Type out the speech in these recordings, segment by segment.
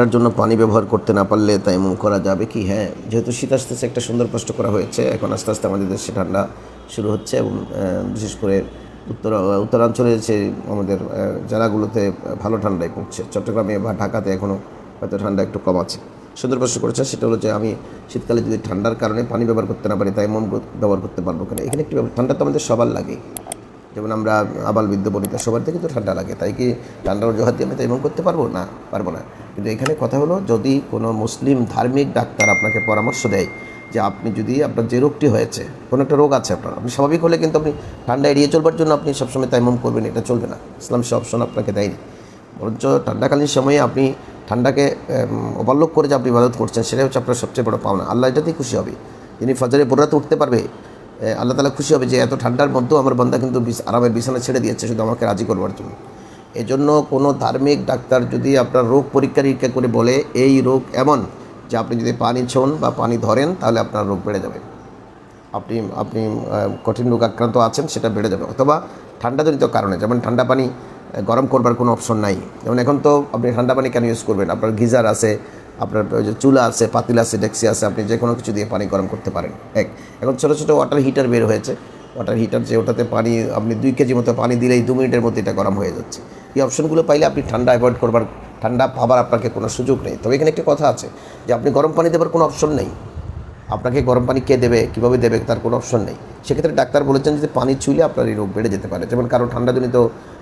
ঠান্ডার জন্য পানি ব্যবহার করতে না পারলে তাই এমন করা যাবে কি? হ্যাঁ যেহেতু শীত আস্তে আস্তে একটা সুন্দর প্রশ্ন করা হয়েছে। এখন আস্তে আস্তে আমাদের দেশে ঠান্ডা শুরু হচ্ছে এবং বিশেষ করে উত্তর উত্তরাঞ্চলে যে আমাদের জেলাগুলোতে ভালো ঠান্ডায় পড়ছে। চট্টগ্রামে বা ঢাকাতে এখনও হয়তো ঠান্ডা একটু কম আছে। সুন্দর প্রশ্ন করেছে সেটা হলো যে আমি শীতকালে যদি ঠান্ডার কারণে পানি ব্যবহার করতে না পারি, তাই মন ব্যবহার করতে পারব কেন? এখানে একটি ঠান্ডা তো আমাদের সবার লাগে যেমন আমরা আবাল বৃদ্ধ বনিতা সবার থেকে তো ঠান্ডা লাগে, তাই কি ঠান্ডার অজুহাত দিয়ে আমি তাই এমন করতে পারব? না পারব না। কিন্তু এখানে কথা হলো, যদি কোনো মুসলিম ধার্মিক ডাক্তার আপনাকে পরামর্শ দেয় যে আপনি যদি আপনার যে রোগটি হয়েছে, কোনো একটা রোগ আছে আপনার, আপনি স্বাভাবিক হলে কিন্তু আপনি ঠান্ডা এড়িয়ে চলবার জন্য আপনি সবসময় তাই তাইমম করবেন, এটা চলবে না। ইসলাম সে অপশন আপনাকে দেয়নি। বরঞ্চ ঠান্ডাকালীন সময়ে আপনি ঠান্ডাকে অবল্লোক করে যে আপনি ইবাদত করছেন, সেটাই হচ্ছে আপনার সবচেয়ে বড় পাওনা। আল্লাহ এটাতেই খুশি হবে। যিনি ফজরে বোরাতে উঠতে পারবে আল্লাহ তালা খুশি হবে যে এত ঠান্ডার মধ্যেও আমার বান্দা কিন্তু আরামের বিছানা ছেড়ে দিয়েছে, শুধু আমাকে রাজি করবার জন্য। এজন্য কোনো ধার্মিক ডাক্তার যদি আপনার রোগ পরীক্ষা নিরীক্ষা করে বলে, এই রোগ এমন যে আপনি যদি পানি ছোন বা পানি ধরেন, তাহলে আপনার রোগ বেড়ে যাবে। আপনি আপনি কঠিন রোগ আক্রান্ত আছেন, সেটা বেড়ে যাবে। অথবা ঠান্ডাজনিত কারণে, যেমন ঠান্ডা পানি গরম করবার কোনো অপশন নাই। যেমন এখন তো আপনি ঠান্ডা পানি কেন ইউজ করবেন? আপনার গিজার আছে আপনার ওই যে চুলা আছে, পাতিল আছে ডেক্সি আছে, আপনি যে কোনো কিছু দিয়ে পানি গরম করতে পারেন। এক, এখন ছোটো ছোটো ওয়াটার হিটার বের হয়েছে। ওয়াটার হিটার যে ওটাতে পানি, আপনি দুই কেজি মতো পানি দিলেই দু মিনিটের মধ্যে এটা গরম হয়ে যাচ্ছে। এই অপশনগুলো পাইলে আপনি ঠান্ডা অ্যাভয়েড করবার, ঠান্ডা পাবার আপনাকে কোনো সুযোগ নেই। তবে এখানে একটি কথা আছে যে আপনি গরম পানি দেবার কোনো অপশন নেই। আপনাকে গরম পানি কে দেবে, কীভাবে দেবে, তার কোনো অপশন নেই। সেক্ষেত্রে ডাক্তার বলেছেন যে পানি ছুঁলে আপনার এই রোগ বেড়ে যেতে পারে। যেমন কারও ঠান্ডাজনিত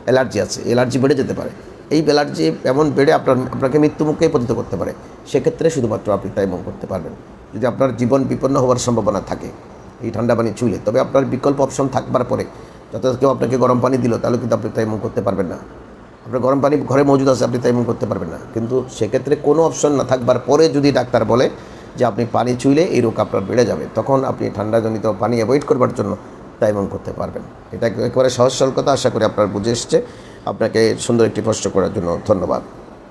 অ্যালার্জি আছে অ্যালার্জি বেড়ে যেতে পারে। এই অ্যালার্জি এমন বেড়ে আপনার, আপনাকে মৃত্যুমুখেই পতিত করতে পারে, সেক্ষেত্রে শুধুমাত্র আপনি তাইমম করতে পারবেন। যদি আপনার জীবন বিপন্ন হওয়ার সম্ভাবনা থাকে, এই ঠান্ডা পানি ছুঁলে তবে আপনার বিকল্প অপশন থাকবার পরে, যত কেউ আপনাকে গরম পানি দিল, তাহলে কিন্তু আপনি তাইমম করতে পারবেন না। আপনার গরম পানি ঘরে মজুদ আছে, আপনি তাইমম করতে পারবেন না। কিন্তু সেক্ষেত্রে কোনো অপশন না থাকবার পরে যদি ডাক্তার বলে যে আপনি পানি ছুঁলে এই রোগ আপনার বেড়ে যাবে, তখন আপনি ঠান্ডাজনিত পানি অ্যাভয়েড করবার জন্য তাইমম করতে পারবেন। এটা একেবারে সহজ সরল কথা, আশা করি আপনার বুঝে এসছে। আপনাকে সুন্দর একটি প্রশ্ন করার জন্য ধন্যবাদ।